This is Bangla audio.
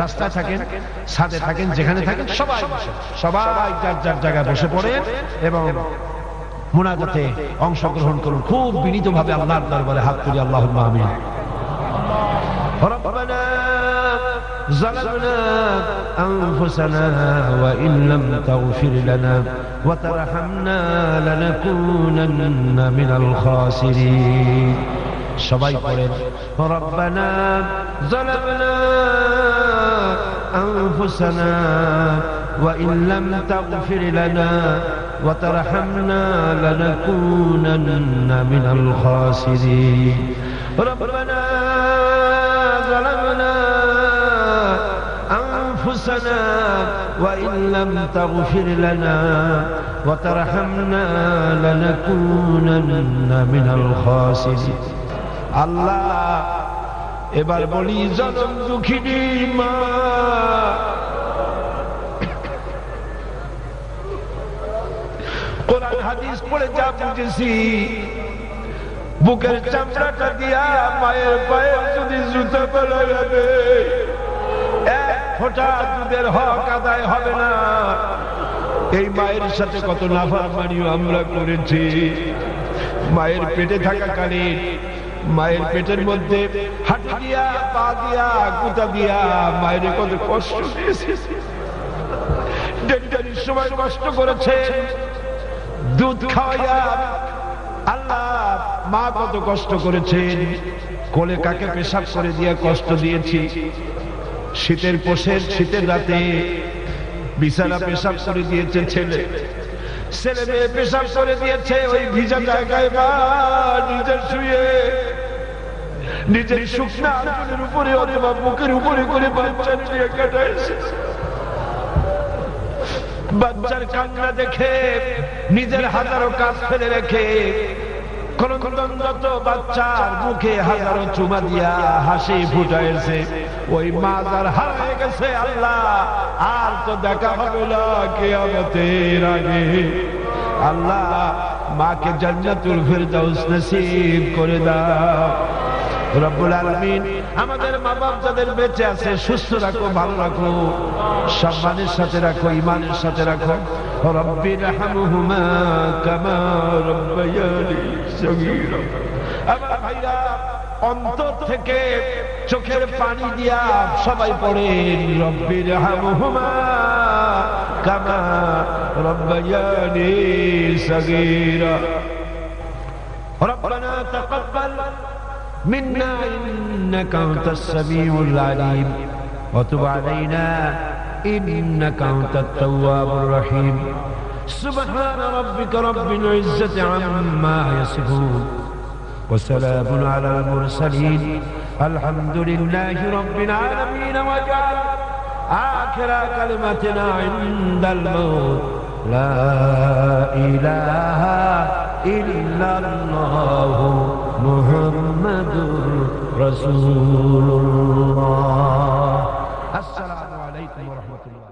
রাস্তায় থাকেন ছাদে থাকেন যেখানে থাকেন সবাই বসে। সবাই যার যার জায়গায় বসে পড়েন এবং মোনাজাতে অংশগ্রহণ করুন খুব বিনীত ভাবে আল্লাহর দরবারে হাত তুলি আল্লাহ আমিন ربنا ظلمنا أنفسنا وإن لم تغفر لنا وترحمنا لنكونن من الخاسرين সবাই পড়েন ربنا ظلمنا أنفسنا وإن لم تغفر لنا وترحمنا لنكونن من الخاسرين ربنا ظلمنا أنفسنا وإن لم تغفر لنا وترحمنا لنكونن من الخاسرين আল্লাহ এবার বলি জনম দুঃখিনী মা। কোরআন হাদিস পড়ে যা বুঝেছি। বুকের চামড়াটা দিয়া মায়ের পায়ে যদি জুতো ফেলে যাবে এক ফোঁটা দুধের হক আদায় হবে না। এই মায়ের সাথে কত নাফারমানিও আমরা করেছি। মায়ের পেটে থাকাকালীন মায়ের পেটের মধ্যে দিয়া পা দিয়া দিয়া মায়ের কত কষ্ট সময় কষ্ট করেছে। দুধ খাওয়াইয়া আল্লাহ মা কত কষ্ট করেছেন কোলে কাকে পেশাব করে দিয়ে কষ্ট দিয়েছি। শীতের পোষের শীতের রাতে বিছানা পেশাব করে দিয়েছে ছেলে। ছেলে মেয়ে পেশাব করে দিয়েছে। ওই ভিজা জায়গায় বা নিজের শুয়ে নিজের শুকনা উপরে অথবা বুকের উপরে করে বাচ্চা নিয়ে কাটাইছে বাচ্চার কান্না দেখে, নিজের হাজারো কাজ ফেলে রেখে ওই মা যার হারিয়ে গেছে আল্লাহ, আর তো দেখা আল্লাহ, মাকে জান্নাতুল ফেরদাউস করে দাও। রব্বুল আলামিন আমাদের মা বাপ যাদের বেঁচে আছে সুস্থ রাখো ভালো রাখো সম্মানের সাথে রাখো ইমানের সাথে রাখো রব্বি রাহমুহুমা কামা রব্বায়ানি সগীরা আমার ভাইরা অন্তর থেকে চোখের পানি দিয়া সবাই পড়েন রব্বি রাহমুহুমা কামা রব্বায়ানি সগীরা ربنا تقبل منا إنك أنت السميع العليم وتب علينا إنك أنت التواب الرحيم. سبحان ربك رب العزة عما يصفون وسلام على المرسلين. الحمد لله رب العالمين. وجعل آخر كلمتنا عند الموت. لا إله إلا الله. رسول الله. السلام عليكم ورحمة الله.